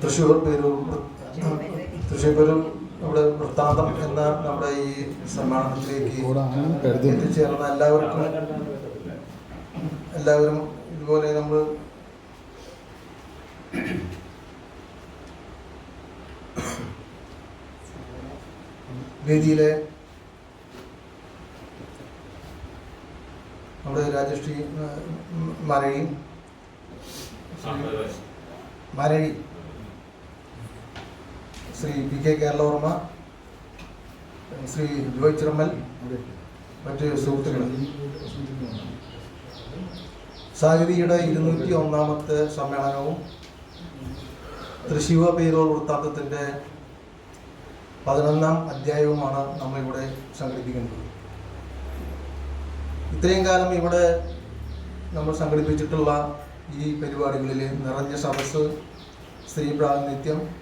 തൃശ്ശൂർ പേരൂർ തൃശ്ശൂർ പേരൂർ നമ്മുടെ വൃത്താന്തം എന്ന നമ്മുടെ ഈ സമ്മാനത്തിലേക്ക് എത്തിച്ചേർന്ന എല്ലാവർക്കും എല്ലാവരും ഇതുപോലെ നമ്മൾ വേദിയിലെ നമ്മുടെ രാജശ്രീ മരഴി. മരഴി. ശ്രീ പി കെ കേരളവർമ്മ ശ്രീ ജോയ് ചിറമ്മൽ മറ്റ് സുഹൃത്തുക്കൾ സാഹിതിയുടെ ഇരുന്നൂറ്റി ഒന്നാമത്തെ സമ്മേളനവും തൃശൂർ പേരൂർ വൃത്താന്തത്തിന്റെ പതിനൊന്നാം അധ്യായവുമാണ് നമ്മളിവിടെ സംഘടിപ്പിക്കുന്നത്. ഇത്രയും കാലം ഇവിടെ നമ്മൾ സംഘടിപ്പിച്ചിട്ടുള്ള ഈ പരിപാടികളിൽ നിറഞ്ഞ സദസ്സ് സ്ത്രീ പ്രാതിനിധ്യം പ്ര-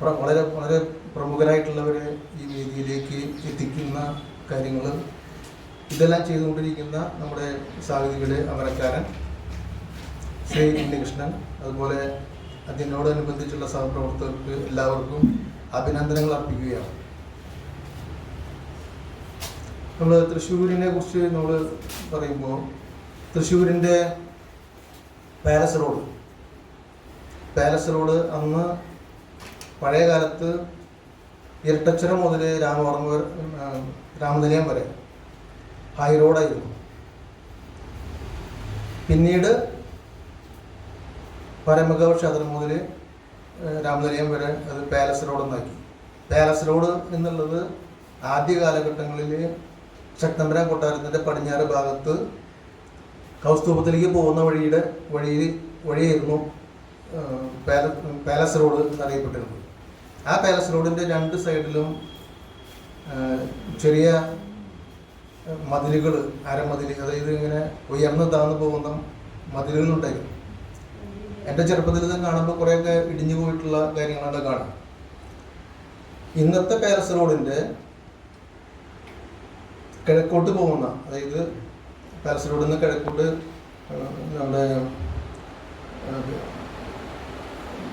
വളരെ വളരെ പ്രമുഖരായിട്ടുള്ളവരെ ഈ വേദിയിലേക്ക് എത്തിക്കുന്ന കാര്യങ്ങൾ ഇതെല്ലാം ചെയ്തുകൊണ്ടിരിക്കുന്ന നമ്മുടെ സാഹിതിയുടെ അമരക്കാരൻ ശ്രീ ഉണ്ണികൃഷ്ണൻ അതുപോലെ അതിനോടനുബന്ധിച്ചുള്ള സഹപ്രവർത്തകർക്ക് എല്ലാവർക്കും അഭിനന്ദനങ്ങൾ അർപ്പിക്കുകയാണ്. നമ്മൾ തൃശ്ശൂരിനെ കുറിച്ച് നമ്മൾ പറയുമ്പോൾ തൃശ്ശൂരിന്റെ പാലസ് റോഡ്. പാലസ് റോഡ് അന്ന് പഴയ കാലത്ത് ഇരട്ടച്ചരം മുതൽ രാമവർമ്മ രാമനിലയം വരെ ഹൈ റോഡായിരുന്നു പിന്നീട് പരമഗവ് ക്ഷേത്രം മുതൽ രാമനിലയം വരെ അത് പാലസ് റോഡ് എന്നാക്കി. പാലസ് റോഡ് എന്നുള്ളത് ആദ്യ കാലഘട്ടങ്ങളിൽ ശക്തമ്പര കൊട്ടാരത്തിന്റെ പടിഞ്ഞാറ് ഭാഗത്ത് കൗസ്തൂപത്തിലേക്ക് പോകുന്ന വഴിയുടെ വഴിയിൽ വഴിയായിരുന്നു പാലസ് റോഡ് എന്നറിയപ്പെട്ടിരുന്നത്. ആ പാലസ് റോഡിന്റെ രണ്ട് സൈഡിലും ചെറിയ മതിലുകൾ അരമതിൽ അതായത് ഇങ്ങനെ ഉയർന്ന് താഴ്ന്നു പോകുന്ന മതിലുകളുണ്ടായിരുന്നു. എന്റെ ചെറുപ്പത്തിൽ ഇത് കാണുമ്പോൾ കുറേയൊക്കെ ഇടിഞ്ഞു പോയിട്ടുള്ള കാര്യങ്ങളാണ് കാണാം. ഇന്നത്തെ പാലസ് റോഡിന്റെ കിഴക്കോട്ട് പോകുന്ന അതായത് പാലസ് റോഡിൽ നിന്ന് കിഴക്കോട്ട് നമ്മുടെ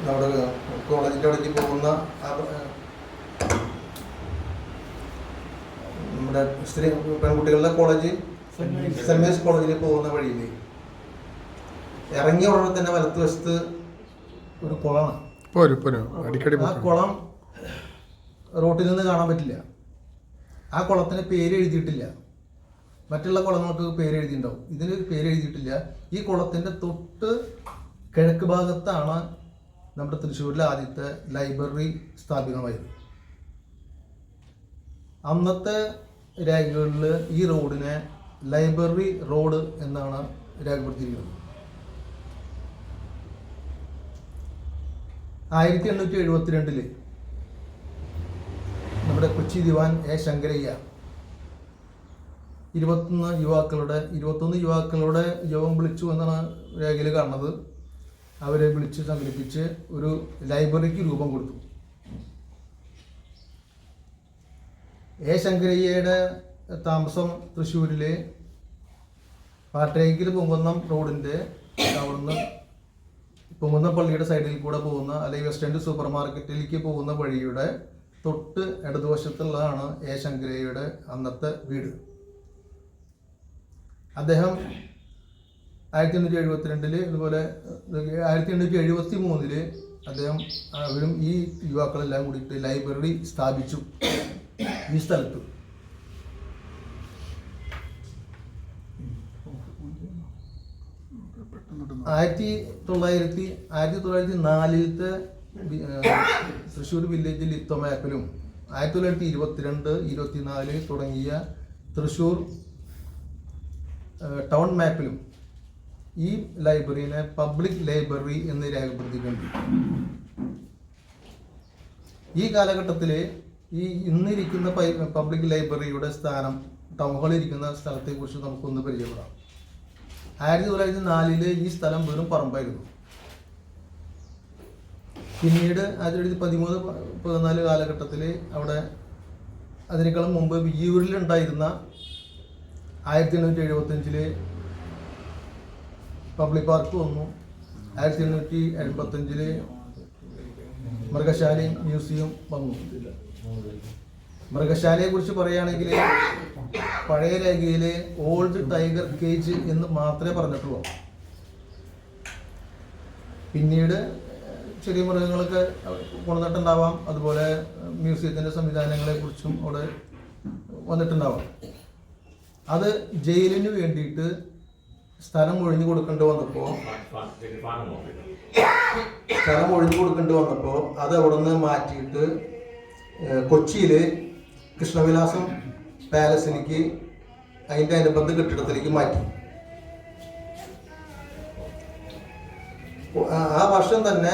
നമ്മുടെ കോളേജിന്റെ അവിടേക്ക് പോകുന്ന നമ്മുടെ സ്ത്രീ പെൺകുട്ടികളുടെ കോളേജ് സെന്റ് മേരീസ് കോളേജിൽ പോകുന്ന വഴിയിൽ ഇറങ്ങിയ ഉടനെ തന്നെ വലത്തുവശത്ത് ഒരു കുളമാണ്. പോരും പോരും. അടിക്കടി ആ കുളം റോട്ടിൽ നിന്ന് കാണാൻ പറ്റില്ല. ആ കുളത്തിന് പേര് എഴുതിയിട്ടില്ല. മറ്റുള്ള കുളങ്ങൾക്ക് പേര് എഴുതിയിട്ടുണ്ടാവും. ഇതിന് പേര് എഴുതിയിട്ടില്ല. ഈ കുളത്തിന്റെ തൊട്ട് കിഴക്ക് ഭാഗത്താണ് നമ്മുടെ തൃശ്ശൂരിലെ ആദ്യത്തെ ലൈബ്രറി സ്ഥാപിതമായത് അന്നത്തെ രേഖകളിൽ ഈ റോഡിനെ ലൈബ്രറി റോഡ് എന്നാണ് രേഖപ്പെടുത്തിയിരിക്കുന്നത്. ആയിരത്തി എണ്ണൂറ്റി എഴുപത്തിരണ്ടിൽ നമ്മുടെ കൊച്ചി ദിവാൻ എ. ശങ്കരയ്യ ഇരുപത്തൊന്ന് യുവാക്കളുടെ ഇരുപത്തൊന്ന് യുവാക്കളുടെ യോഗം വിളിച്ചു എന്നാണ് രേഖയിൽ കാണുന്നത്. അവരെ വിളിച്ച് സംഘടിപ്പിച്ച് ഒരു ലൈബ്രറിക്ക് രൂപം കൊടുത്തു. എ ശങ്കരയ്യയുടെ താമസം തൃശ്ശൂരിലെ പാട്ടേക്കിൽ പൊങ്കുന്നം റോഡിന്റെ അവിടുന്ന് പൊങ്കുന്നം പള്ളിയുടെ സൈഡിൽ കൂടെ പോകുന്ന അല്ലെങ്കിൽ വെസ്റ്റ് എൻഡ് സൂപ്പർ മാർക്കറ്റിലേക്ക് പോകുന്ന വഴിയുടെ തൊട്ട് ഇടതുവശത്തുള്ളതാണ് എ ശങ്കരയ്യയുടെ അന്നത്തെ വീട്. അദ്ദേഹം ആയിരത്തി എണ്ണൂറ്റി എഴുപത്തിരണ്ടിൽ ഇതുപോലെ ആയിരത്തി എണ്ണൂറ്റി എഴുപത്തി മൂന്നിൽ അദ്ദേഹം അവരും ഈ യുവാക്കളെല്ലാം കൂടിയിട്ട് ലൈബ്രറി സ്ഥാപിച്ചു ഈ സ്ഥലത്ത്. ആയിരത്തി തൊള്ളായിരത്തി ആയിരത്തി തൊള്ളായിരത്തി നാലിലത്തെ തൃശ്ശൂർ വില്ലേജിൽ ലിത്തോ മാപ്പിലും ആയിരത്തി തൊള്ളായിരത്തി ഇരുപത്തിരണ്ട് ഇരുപത്തിനാല് തുടങ്ങിയ തൃശ്ശൂർ ടൗൺ മാപ്പിലും ഈ ലൈബ്രറിനെ പബ്ലിക് ലൈബ്രറി എന്ന് രേഖപ്പെടുത്തിയിട്ടുണ്ട്. ഈ കാലഘട്ടത്തിൽ ഈ ഇന്നിരിക്കുന്ന പബ്ലിക് ലൈബ്രറിയുടെ സ്ഥാനം ടൗൺ ഹാളിൽ ഇരിക്കുന്ന സ്ഥലത്തെക്കുറിച്ച് നമുക്കൊന്ന് പരിചയപ്പെടാം. ആയിരത്തി തൊള്ളായിരത്തി നാലിൽ ഈ സ്ഥലം വെറും പറമ്പായിരുന്നു. പിന്നീട് ആയിരത്തി തൊള്ളായിരത്തി പതിമൂന്ന് പതിനാല് കാലഘട്ടത്തിൽ അവിടെ അതിനേക്കാളും മുമ്പ് വിയ്യൂരിലുണ്ടായിരുന്ന ആയിരത്തി എണ്ണൂറ്റി എഴുപത്തഞ്ചിൽ പബ്ലിക് പാർക്ക് വന്നു. ആയിരത്തി എണ്ണൂറ്റി എൺപത്തഞ്ചിൽ മൃഗശാലയും മ്യൂസിയം വന്നു. മൃഗശാലയെ കുറിച്ച് പറയുകയാണെങ്കിൽ പഴയ രേഖയിലെ ഓൾഡ് ടൈഗർ കേജ് എന്ന് മാത്രമേ പറഞ്ഞിട്ടുള്ളൂ. പിന്നീട് ചെറിയ മൃഗങ്ങളൊക്കെ കൊണ്ടുവന്നിട്ടുണ്ടാവാം അതുപോലെ മ്യൂസിയത്തിന്റെ സംവിധാനങ്ങളെ കുറിച്ചും അവിടെ വന്നിട്ടുണ്ടാവാം. അത് ജയിലിന് വേണ്ടിയിട്ട് സ്ഥലം ഒഴിഞ്ഞു കൊടുക്കേണ്ടി വന്നപ്പോൾ സ്ഥലം ഒഴിഞ്ഞു കൊടുക്കേണ്ടി വന്നപ്പോൾ അത് അവിടെ നിന്ന് മാറ്റിയിട്ട് കൊച്ചിയിൽ കൃഷ്ണവിലാസം പാലസിലേക്ക് അതിന്റെ അനുബന്ധ കെട്ടിടത്തിലേക്ക് മാറ്റി. ആ- വർഷം തന്നെ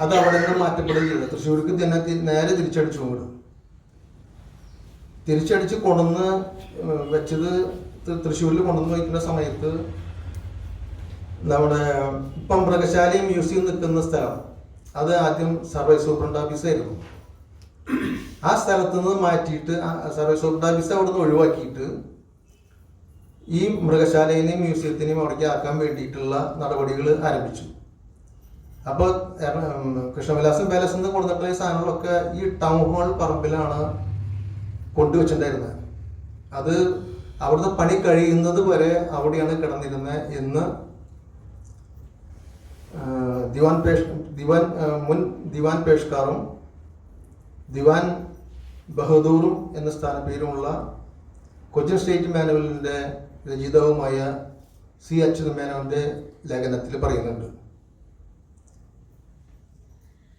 അത് അവിടെ നിന്ന് മാറ്റപ്പെടുകയും ചെയ്തു. തൃശ്ശൂർക്ക് തന്നെ നേരെ തിരിച്ചടിച്ചു കൊണ്ട് തിരിച്ചടിച്ച് കൊണ്ടുവന്ന് വെച്ചത് തൃശ്ശൂരിൽ കൊണ്ടുവന്ന് വയ്ക്കുന്ന സമയത്ത് നമ്മുടെ ഇപ്പം മൃഗശാലയും മ്യൂസിയം നിൽക്കുന്ന സ്ഥലം. അത് ആദ്യം സർവേ സൂപ്രണ്ട് ഓഫീസായിരുന്നു. ആ സ്ഥലത്ത് നിന്ന് മാറ്റിയിട്ട് സർവേ സൂപ്രണ്ട് ഓഫീസ് അവിടെ നിന്ന് ഒഴിവാക്കിയിട്ട് ഈ മൃഗശാലയിലെയും മ്യൂസിയത്തിനെയും അവിടേക്ക് ആക്കാൻ വേണ്ടിയിട്ടുള്ള നടപടികൾ ആരംഭിച്ചു. അപ്പോൾ കൃഷ്ണവിലാസം പാലസ് നിന്ന് കൊടുത്തിട്ടുള്ള ഈ സാധനങ്ങളൊക്കെ ഈ ടൗൺ ഹാൾ പറമ്പിലാണ് കൊണ്ടുവച്ചിട്ടുണ്ടായിരുന്നത്. അത് അവിടുന്ന് പണി കഴിയുന്നത് വരെ അവിടെയാണ് കിടന്നിരുന്നത് എന്ന് ദിവാൻ പേഷ് ദിവാൻ മുൻ ദിവാൻ പേഷ്കാറും ദിവാൻ ബഹദൂറും എന്ന സ്ഥാന സ്ഥാനപ്പേരുമുള്ള കൊച്ചിൻ സ്റ്റേറ്റ് മാനുവലിന്റെ രചയിതാവുമായ സി അച്യുത മേനോന്റെ ലേഖനത്തിൽ പറയുന്നുണ്ട്.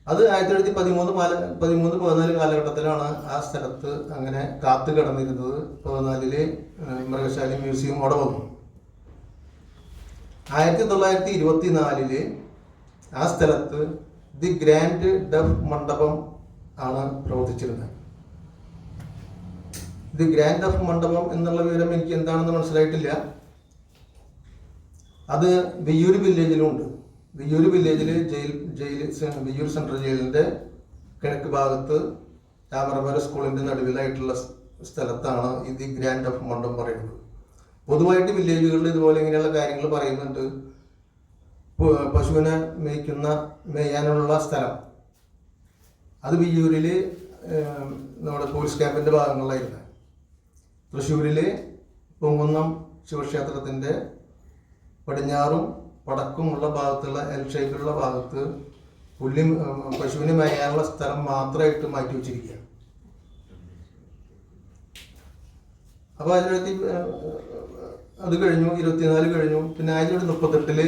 അത് ആയിരത്തി തൊള്ളായിരത്തി പതിമൂന്ന് പാല പതിമൂന്ന് പതിനാല് കാലഘട്ടത്തിലാണ് ആ സ്ഥലത്ത് അങ്ങനെ കാത്തു കിടന്നിരുന്നത്. പതിനാലിൽ മൃഗശാലി മ്യൂസിയം അവിടെ വന്നു. ആയിരത്തി തൊള്ളായിരത്തി ഇരുപത്തിനാലിൽ ആ സ്ഥലത്ത് ദി ഗ്രാൻഡ് ഡഫ് മണ്ഡപം ആണ് പ്രവർത്തിച്ചിരുന്നത്. ദി ഗ്രാൻഡ് ഡഫ് മണ്ഡപം എന്നുള്ള വിവരം എനിക്ക് എന്താണെന്ന് മനസ്സിലായിട്ടില്ല. അത് വെയ്യൂർ വില്ലേജിലുണ്ട് വെയ്യൂർ വില്ലേജിൽ ജയിൽ ജയിൽ വിയ്യൂർ സെൻട്രൽ ജയിലിന്റെ കിഴക്ക് ഭാഗത്ത് രാമറമര സ്കൂളിന്റെ നടുവിലായിട്ടുള്ള സ്ഥലത്താണ് ഇത് ഗ്രാൻഡ് ഓഫ് മണ്ടം പറയുന്നത്. പൊതുവായിട്ട് വില്ലേജുകളിൽ ഇതുപോലെ ഇങ്ങനെയുള്ള കാര്യങ്ങൾ പറയുന്നുണ്ട്. പശുവിനെ മേയ്ക്കുന്ന മേയാനുള്ള സ്ഥലം. അത് വിയ്യൂരിൽ നമ്മുടെ പോലീസ് ക്യാമ്പിന്റെ ഭാഗങ്ങളിലായിരുന്നു. തൃശ്ശൂരിലെ പൊങ്കുന്നം ശിവക്ഷേത്രത്തിന്റെ പടിഞ്ഞാറും വടക്കുമുള്ള ഭാഗത്തുള്ള എൽ ഷേപ്പിലുള്ള ഭാഗത്ത് പുല്ലി പശുവിന് മേയാനുള്ള സ്ഥലം മാത്രമായിട്ട് മാറ്റി വെച്ചിരിക്കുക. അപ്പോൾ ആയിരത്തി അത് കഴിഞ്ഞു ഇരുപത്തിനാല് കഴിഞ്ഞു. പിന്നെ ആയിരത്തി തൊള്ളായിരത്തി മുപ്പത്തെട്ടിൽ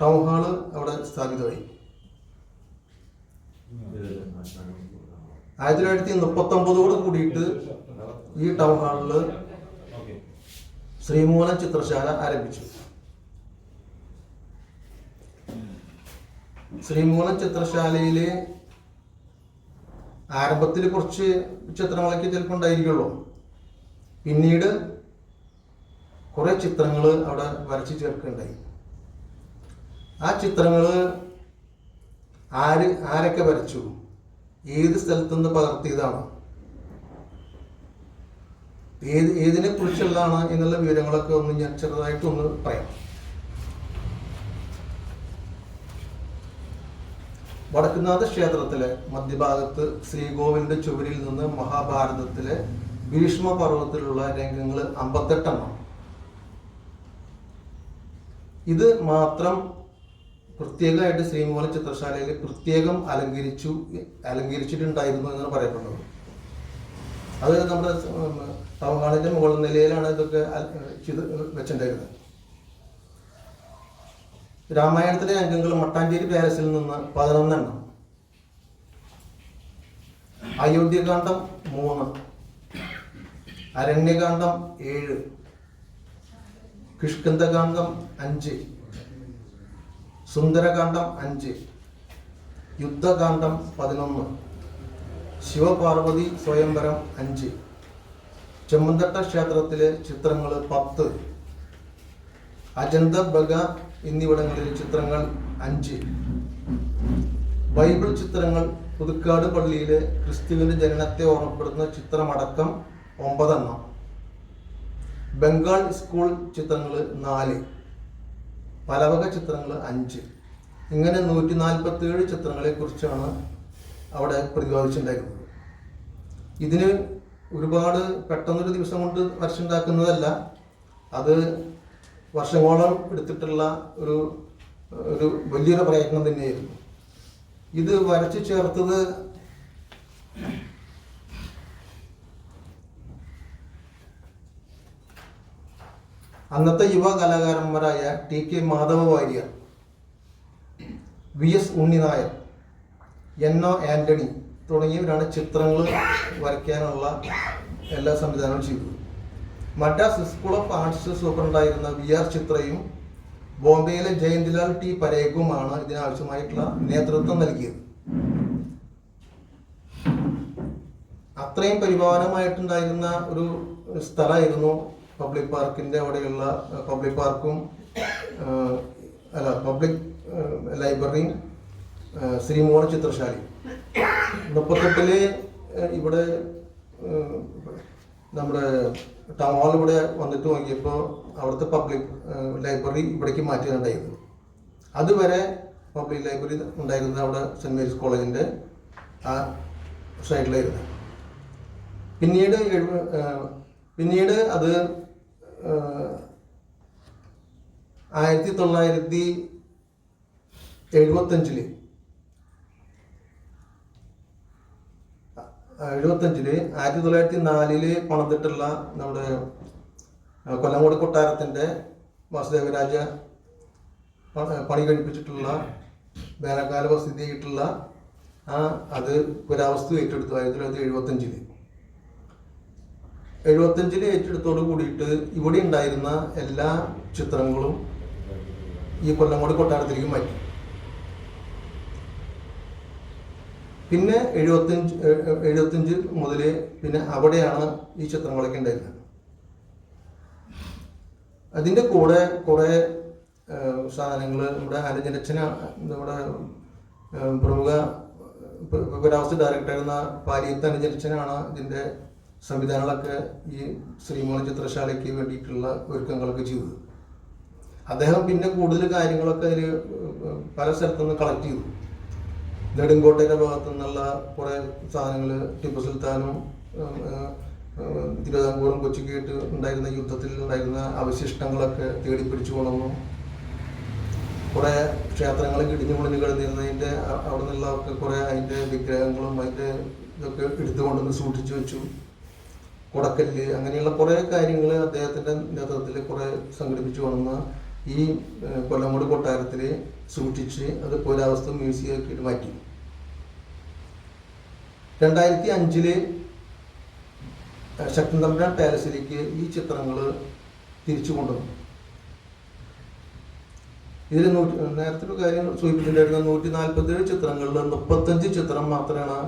ടൗൺ ഹാൾ അവിടെ സ്ഥാപിതമായി. ആയിരത്തി തൊള്ളായിരത്തി മുപ്പത്തി ഒമ്പതോട് കൂടിയിട്ട് ഈ ടൗൺ ഹാളിൽ ശ്രീമൂലം ചിത്രശാല ആരംഭിച്ചു. ശ്രീമൂലം ചിത്രശാലയിലെ ആരംഭത്തിൽ കുറച്ച് ചിത്രങ്ങളൊക്കെ ചിലപ്പോൾ ഉണ്ടായിരിക്കുള്ളൂ. പിന്നീട് കുറേ ചിത്രങ്ങൾ അവിടെ വരച്ച് ചേർക്കുകയുണ്ടായി ആ ചിത്രങ്ങൾ ആര് ആരൊക്കെ വരച്ചു? ഏത് സ്ഥലത്തു നിന്ന് പകർത്തിയതാണ്? ഏത് ഏതിനെ കുറിച്ചുള്ളതാണ് എന്നുള്ള വിവരങ്ങളൊക്കെ ഒന്ന് ഞാൻ ചെറുതായിട്ടൊന്ന് പറയാം. വടക്കുന്നാഥ ക്ഷേത്രത്തിലെ മധ്യഭാഗത്ത് ശ്രീകോവിലിന്റെ ചുവരിൽ നിന്ന് മഹാഭാരതത്തിലെ ഭീഷ്മ പർവത്തിലുള്ള രംഗങ്ങൾ അമ്പത്തെട്ടെണ്ണം. ഇത് മാത്രം പ്രത്യേകമായിട്ട് ശ്രീമൂല ചിത്രശാലയിൽ പ്രത്യേകം അലങ്കരിച്ചു അലങ്കരിച്ചിട്ടുണ്ടായിരുന്നു എന്നാണ് പറയപ്പെടുന്നത്. അത് നമ്മുടെ തമിഴ്നാടിന്റെ മുകൾ നിലയിലാണ് ഇതൊക്കെ വെച്ചിട്ടുണ്ടായിരുന്നത്. രാമായണത്തിലെ അംഗങ്ങൾ മട്ടാഞ്ചേരി പാലസിൽ നിന്ന് പതിനൊന്നെണ്ണം. അയോധ്യകാന്ഡം മൂന്ന്. അരണ്യകാന്ഡം ഏഴ്. കിഷ്കന്ധകാന്ഡം അഞ്ച്. സുന്ദരകാന്ഡം അഞ്ച്. യുദ്ധകാന്ഡം പതിനൊന്ന്. ശിവപാർവതി സ്വയംവരം അഞ്ച്. ചെമ്മന്തട്ട ക്ഷേത്രത്തിലെ ചിത്രങ്ങൾ പത്ത്. അജന്ത ബഗ എന്നിവിടങ്ങളിലെ ചിത്രങ്ങൾ അഞ്ച്. ബൈബിൾ ചിത്രങ്ങൾ പുതുക്കാട് പള്ളിയിലെ ക്രിസ്തുവിന്റെ ജനനത്തെ ഓർമ്മപ്പെടുന്ന ചിത്രമടക്കം ഒമ്പതെണ്ണം. ബംഗാൾ സ്കൂൾ ചിത്രങ്ങൾ നാല്. പലവക ചിത്രങ്ങൾ അഞ്ച്. ഇങ്ങനെ നൂറ്റി നാൽപ്പത്തി ഏഴ് ചിത്രങ്ങളെ കുറിച്ചാണ് അവിടെ പ്രതിപാദിച്ചിട്ടുണ്ടായിരുന്നത്. ഇതിന് ഒരുപാട് പെട്ടെന്നൊരു ദിവസം കൊണ്ട് വരച്ചുണ്ടാക്കുന്നതല്ല. അത് വർഷങ്ങളോളം എടുത്തിട്ടുള്ള ഒരു ഒരു വലിയൊരു പ്രയത്നം തന്നെയായിരുന്നു. ഇത് വരച്ചു ചേർത്തത് അന്നത്തെ യുവ കലാകാരന്മാരായ T K Madhava Warrier V S Unni Nair N O Antony തുടങ്ങിയവരാണ് ചിത്രങ്ങൾ വരയ്ക്കാനുള്ള എല്ലാ സംവിധാനവും ചെയ്തത്. മദ്രാസ് സ്കൂൾ ഓഫ് ആർട്സ് സൂപ്രണ്ടായിരുന്ന വി ആർ ചിത്രയും ബോംബെയിലെ ജയന്തിലാൽ ടി പരേഖുമാണ് ഇതിനാവശ്യമായിട്ടുള്ള നേതൃത്വം നൽകിയത്. അത്രയും പരിപാലനമായിട്ടുണ്ടായിരുന്ന ഒരു സ്ഥലമായിരുന്നു പബ്ലിക് പാർക്കിന്റെ അവിടെയുള്ള പബ്ലിക് പാർക്കും അല്ല പബ്ലിക് ലൈബ്രറിയും ശ്രീമോഹൻ ചിത്രശാലയും. മുപ്പത്തെട്ടിൽ ഇവിടെ നമ്മുടെ ടൗൺ ഹാൾ ഇവിടെ വന്നിട്ട് നോക്കിയപ്പോൾ അവിടുത്തെ പബ്ലിക് ലൈബ്രറി ഇവിടേക്ക് മാറ്റുകയുണ്ടായിരുന്നു അതുവരെ പബ്ലിക് ലൈബ്രറി ഉണ്ടായിരുന്നത് അവിടെ സെന്റ് മേരീസ് കോളേജിന്റെ ആ സൈഡിലായിരുന്നു പിന്നീട് പിന്നീട് അത് ആയിരത്തി തൊള്ളായിരത്തി എഴുപത്തഞ്ചിൽ എഴുപത്തഞ്ചിൽ ആയിരത്തി തൊള്ളായിരത്തി നാലിൽ പണിതിട്ടുള്ള നമ്മുടെ കൊല്ലങ്കോട് കൊട്ടാരത്തിന്റെ വാസുദേവരാജ പണി കഴിപ്പിച്ചിട്ടുള്ള വേനൽക്കാല വസതിയായിട്ടുള്ള ആ അത് പുരാവസ്തു ഏറ്റെടുത്തു ആയിരത്തി തൊള്ളായിരത്തി എഴുപത്തഞ്ചിൽ. എഴുപത്തഞ്ചിൽ ഏറ്റെടുത്തോട് കൂടിയിട്ട് ഇവിടെ ഉണ്ടായിരുന്ന എല്ലാ ചിത്രങ്ങളും ഈ കൊല്ലങ്കോട് കൊട്ടാരത്തിലേക്ക് മാറ്റി. പിന്നെ എഴുപത്തഞ്ച് എഴുപത്തഞ്ച് മുതൽ പിന്നെ അവിടെയാണ് ഈ ചിത്രങ്ങളൊക്കെ ഉണ്ടായിരുന്നത്. അതിന്റെ കൂടെ കുറേ സാധനങ്ങൾ നമ്മുടെ അനുജനച്ഛന നമ്മുടെ പ്രമുഖ പുരാവസ്തു ഡയറക്ടറായിരുന്ന പാലിയത്ത് അനുജനച്ഛനാണ് ഇതിന്റെ സംവിധാനങ്ങളൊക്കെ ഈ ശ്രീമോഹൻ ചിത്രശാലയ്ക്ക് വേണ്ടിയിട്ടുള്ള ഒരുക്കങ്ങളൊക്കെ ചെയ്തത്. അദ്ദേഹം പിന്നെ കൂടുതൽ കാര്യങ്ങളൊക്കെ അതിൽ പല സ്ഥലത്തുനിന്ന് കളക്ട് ചെയ്തു. നെടുങ്കോട്ടയുടെ ഭാഗത്തു നിന്നുള്ള കുറേ സാധനങ്ങൾ ടിപ്പു സുൽത്താനും തിരുവിതാംകൂറും കൊച്ചിക്കായിട്ട് ഉണ്ടായിരുന്ന യുദ്ധത്തിൽ ഉണ്ടായിരുന്ന അവശിഷ്ടങ്ങളൊക്കെ തേടി പിടിച്ചു കൊണ്ടുവന്നു കുറേ ക്ഷേത്രങ്ങൾ ഇടിഞ്ഞു പൊളിഞ്ഞു കിടന്നിരുന്നതിന്റെ അവിടെ നിന്നുള്ളതൊക്കെ കുറേ അതിന്റെ വിഗ്രഹങ്ങളും അതിന്റെ ഇതൊക്കെ എടുത്തു കൊണ്ടുവന്ന് സൂക്ഷിച്ചു വെച്ചു. കൊടക്കല്ല് അങ്ങനെയുള്ള കുറേ കാര്യങ്ങൾ അദ്ദേഹത്തിന്റെ നേതൃത്വത്തിൽ കുറേ സംഘടിപ്പിച്ചു കൊണ്ടുവന്ന് ഈ കൊല്ലങ്കോട് കൊട്ടാരത്തിൽ സൂക്ഷിച്ച് അത് പുരാവസ്തു മ്യൂസിയം ആക്കിയിട്ട് മാറ്റി. രണ്ടായിരത്തി അഞ്ചിൽ ശക്തൻ തമ്പുരാൻ പാലസിലേക്ക് ഈ ചിത്രങ്ങൾ തിരിച്ചു കൊണ്ടുവന്നു. ഇതിൽ നൂറ്റി നേരത്തെ ഒരു കാര്യം സൂചിപ്പിച്ചിട്ടുണ്ടായിരുന്ന നൂറ്റി നാൽപ്പത്തേഴ് ചിത്രങ്ങളിൽ മുപ്പത്തഞ്ച് ചിത്രം മാത്രമാണ്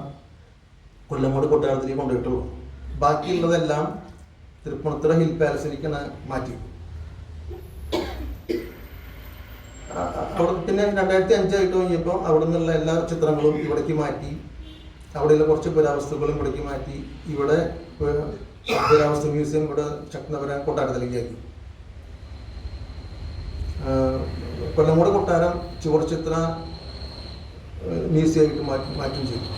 കൊല്ലങ്കോട് കൊട്ടാരത്തിലേക്ക് കൊണ്ടുപോയിട്ടുള്ളൂ ബാക്കിയുള്ളതെല്ലാം തൃപ്പൂണിത്തുറ ഹിൽ പാലസിലേക്കാണ് മാറ്റി ആ, ആ, അവിടെ പിന്നെ രണ്ടായിരത്തി അഞ്ചായിട്ട് കഴിഞ്ഞപ്പോൾ അവിടെ നിന്നുള്ള എല്ലാ ചിത്രങ്ങളും ഇവിടേക്ക് മാറ്റി. അവിടെയുള്ള കുറച്ച് പുരാവസ്തുക്കളും ഇവിടേക്ക് മാറ്റി. ഇവിടെ പുരാവസ്തു മ്യൂസിയം ഇവിടെ ചക്നപുര കൊട്ടാരത്തിലേക്ക് ആക്കി. കൊല്ലംകോട് കൊട്ടാരം ചുവർചിത്ര മ്യൂസിയമായിട്ട് മാറ്റി മാറ്റും ചെയ്തു.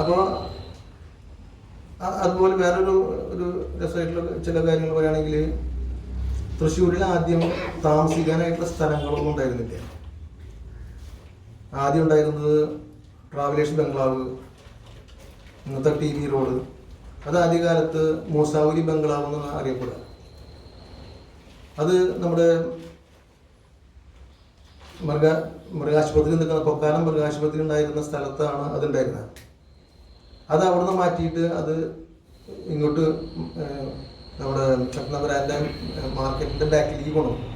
അപ്പോൾ അതുപോലെ വേറൊരു ഒരു രസമായിട്ടുള്ള ചില കാര്യങ്ങൾ പറയുകയാണെങ്കിൽ തൃശ്ശൂരിൽ ആദ്യം താമസിക്കാനായിട്ടുള്ള സ്ഥലങ്ങളൊന്നും ഉണ്ടായിരുന്നില്ല. ആദ്യം ഉണ്ടായിരുന്നത് ട്രാവലേഷൻ ബംഗ്ലാവ് ഇന്നത്തെ ടി വി റോഡ്. അത് ആദ്യകാലത്ത് മൂസാവുലി ബംഗ്ലാവ് എന്നാണ് അറിയപ്പെടുക. അത് നമ്മുടെ മൃഗ മൃഗാശുപത്രി നിൽക്കുന്ന കൊക്കാലം മൃഗാശുപത്രി ഉണ്ടായിരുന്ന സ്ഥലത്താണ് അതുണ്ടായിരുന്നത്. അത് അവിടുന്ന് മാറ്റിയിട്ട് അത് ഇങ്ങോട്ട് നമ്മുടെ ചക്നപുരാന്റെ മാർക്കറ്റിന്റെ ബാക്കിലേക്ക് കൊണ്ടുവന്നു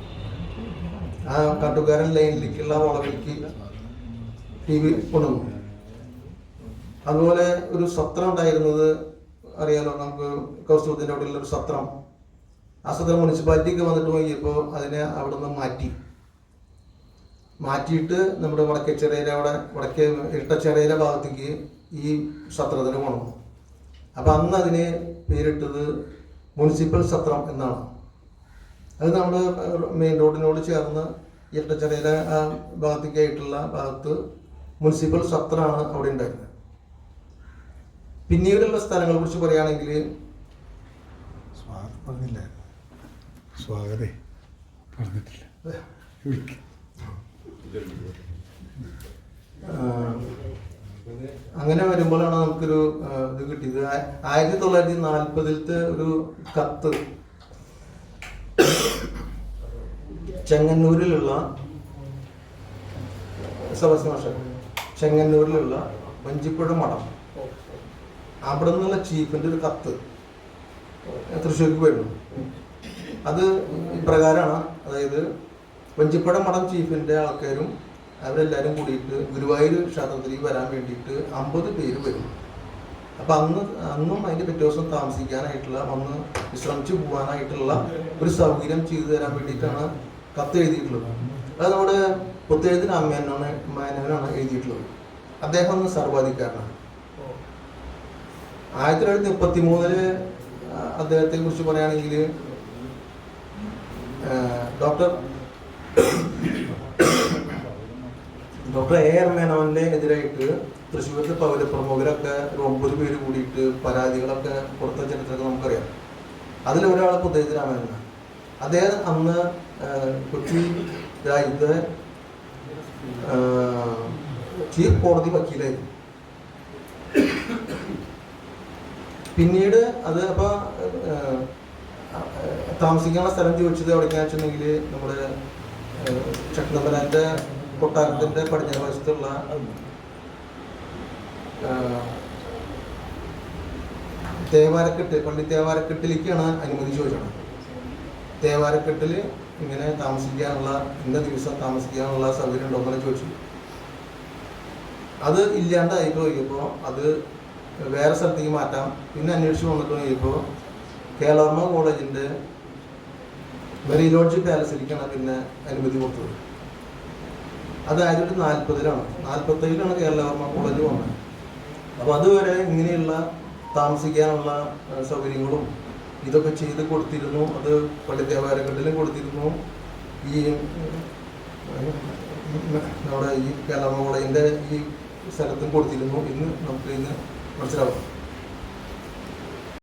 ആ കട്ടുകാരൻ ലൈനിലേക്കുള്ള വളവിലേക്ക് ടി വി കൊണ്ടുവന്നു അതുപോലെ ഒരു സത്രം ഉണ്ടായിരുന്നത് അറിയാലോ നമുക്ക് കൗസ്തുഭത്തിന്റെ അവിടെയുള്ള ഒരു സത്രം. ആ സത്രം മുനിസിപ്പാലിറ്റിക്ക് വന്നിട്ട് നോക്കിയപ്പോൾ അതിനെ അവിടെ നിന്ന് മാറ്റി. മാറ്റിയിട്ട് നമ്മുടെ വടക്കേച്ചിറയിലെ അവിടെ വടക്കേ ഇരട്ടച്ചിറയിലെ ഭാഗത്തേക്ക് ഈ സത്രത്തിന് കൊണ്ടുവന്നു അപ്പം അന്ന് അതിനെ പേരിട്ടത് മുനിസിപ്പൽ സത്രം എന്നാണ്. അത് നമ്മൾ മെയിൻ റോഡിനോട് ചേർന്ന് ഇരട്ടച്ചിറയിലെ ആ ഭാഗത്തേക്കായിട്ടുള്ള ഭാഗത്ത് മുനിസിപ്പൽ സത്രമാണ് അവിടെ ഉണ്ടായിരുന്നത്. പിന്നീടുള്ള സ്ഥലങ്ങളെ കുറിച്ച് പറയുകയാണെങ്കിൽ സ്വാഗതം പറഞ്ഞില്ല? സ്വാഗതേ. പറഞ്ഞിട്ടില്ല. വിളിക്ക്. അങ്ങനെ വരുമ്പോഴാണ് നമുക്കൊരു ഇത് കിട്ടിയത്. ആയിരത്തി തൊള്ളായിരത്തി നാൽപ്പതിലത്തെ ഒരു കത്ത് ചെങ്ങന്നൂരിലുള്ള സെബാസ്റ്റ്യൻ ചെങ്ങന്നൂരിലുള്ള വഞ്ചിപ്പുഴ മഠം. അവിടെ നിന്നുള്ള ചീഫിന്റെ ഒരു കത്ത് തൃശ്ശൂർക്ക് വരുന്നു. അത് ഇപ്രകാരമാണ് അതായത് വഞ്ചിപ്പുഴ മഠം ചീഫിന്റെ ആൾക്കാരും അവരെല്ലാവരും കൂടിയിട്ട് ഗുരുവായൂർ ക്ഷേത്രത്തിലേക്ക് വരാൻ വേണ്ടിയിട്ട് അമ്പത് പേര് വരും. അപ്പൊ അന്ന് അന്നും അതിന്റെ പിറ്റേ ദിവസം താമസിക്കാനായിട്ടുള്ള വന്ന് വിശ്രമിച്ചു പോകാനായിട്ടുള്ള ഒരു സൗകര്യം ചെയ്തു തരാൻ വേണ്ടിയിട്ടാണ് കത്ത് എഴുതിയിട്ടുള്ളത്. അത് നമ്മുടെ പുത്തേഴുത്തിന് അമ്മേനാണ് മേനോനാണ് എഴുതിയിട്ടുള്ളത്. അദ്ദേഹം ഒന്ന് സർവാധികാരനാണ്. ആയിരത്തി തൊള്ളായിരത്തി മുപ്പത്തി മൂന്നിൽ അദ്ദേഹത്തെ കുറിച്ച് പറയുകയാണെങ്കിൽ ഡോക്ടർ ഡോക്ടർ എ ആർ മേനോന്റെ എതിരായിട്ട് തൃശ്ശൂരിലെ പൗരപ്രമുഖരൊക്കെ ഒരു ഒമ്പത് പേര് കൂടിയിട്ട് പരാതികളൊക്കെ കൊടുത്ത ചരിത്രമൊക്കെ നമുക്കറിയാം. അതിലൊരാൾ പുത്തേജ് രാമേന്ദ്രൻ അദ്ദേഹം അന്ന് കൊച്ചി രാജ്യത്ത് ചീഫ് കോടതി വക്കീലായിരുന്നു. പിന്നീട് അത് അപ്പൊ താമസിക്കാനുള്ള സ്ഥലം ചോദിച്ചത് എവിടെയൊക്കെയാണെന്ന് വെച്ചിട്ടുണ്ടെങ്കിൽ നമ്മുടെ ചക്രമ്പലാന്റെ കൊട്ടാരത്തിന്റെ പടിഞ്ഞാറ് വശത്തുള്ള തേവാരക്കെട്ട് പള്ളി തേവാരക്കെട്ടിലേക്കാണ് അനുമതി ചോദിച്ചത്. തേവാരക്കെട്ടിൽ ഇങ്ങനെ താമസിക്കാനുള്ള ഇന്ന ദിവസം താമസിക്കാനുള്ള സൗകര്യം ഉണ്ടോ എന്ന് ചോദിച്ചു. അത് ഇല്ലാണ്ടായി നോക്കിയപ്പോൾ അത് വേറെ സ്ഥലത്തേക്ക് മാറ്റാം. പിന്നെ അന്വേഷിച്ച് വന്നിട്ട് നോക്കിയപ്പോൾ കേളർമ കോളേജിന്റെ മെറി ലോഡ്ജ് പാലസിലേക്കാണ് പിന്നെ അനുമതി കൊടുത്തത് അത് ആയിരത്തി നാൽപ്പതിലാണ് നാൽപ്പത്തേഴിലാണ് കേരളവർമ്മ കോളേജ് വന്നത്. അപ്പോൾ അതുവരെ ഇങ്ങനെയുള്ള താമസിക്കാനുള്ള സൗകര്യങ്ങളും ഇതൊക്കെ ചെയ്ത് കൊടുത്തിരുന്നു. അത് പള്ളി ദേവാലയങ്ങളിലും കൊടുത്തിരുന്നു. ഈ നമ്മുടെ ഈ കേരള കോളേജിന്റെ ഈ സ്ഥലത്തും കൊടുത്തിരുന്നു. ഇന്ന് നമുക്ക് ഇന്ന് മനസ്സിലാവും.